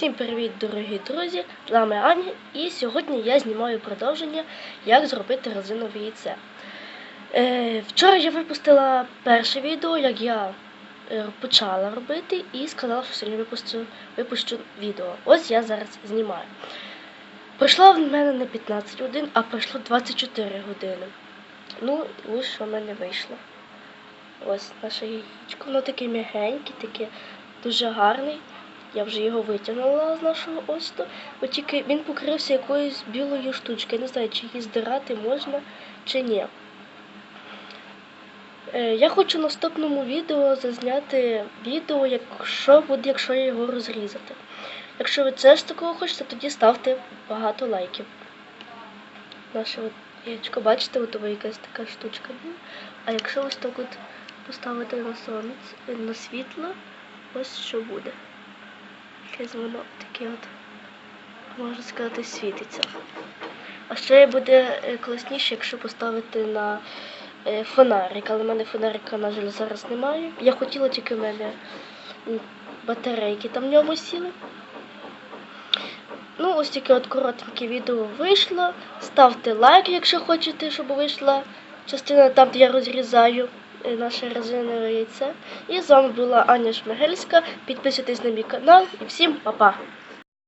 Всім привіт, дорогі друзі! З вами Аня, і сьогодні я знімаю продовження, як зробити резинове яйце. Е, вчора я випустила перше відео, як я е, почала робити, і сказала, що сьогодні випущу, випущу відео. Ось я зараз знімаю. Пройшло в мене не 15 годин, а пройшло 24 години. Ну, ось що в мене вийшло. Ось наше яєчко, воно таке м'ягеньке, таке дуже гарний. Я вже його витягнула з нашого осту, от тільки він покрився якоюсь білою штучкою. Я не знаю, чи її здирати можна чи ні. Е, Я хочу в наступному відео зазняти відео, якщо буде, якщо я його розрізати. Якщо ви це ж такого хочете, тоді ставте багато лайків. Наше от яєчко, бачите, от якась така штучка. А якщо ось так от поставити на сонце, на світло, ось що буде. Якесь воно таке от, можна сказати, світиться. А ще буде е, класніше, якщо поставити на е, фонарик, але в мене фонарика, на жаль, зараз немає. Я хотіла тільки в мене батарейки там в ньому сіли. Ну, ось таке от коротеньке відео вийшло. Ставте лайк, якщо хочете, щоб вийшла частина там, де я розрізаю наше резинове яйце. І з вами була Аня Шмигельська. Підписуйтесь на мій канал і всім па-па!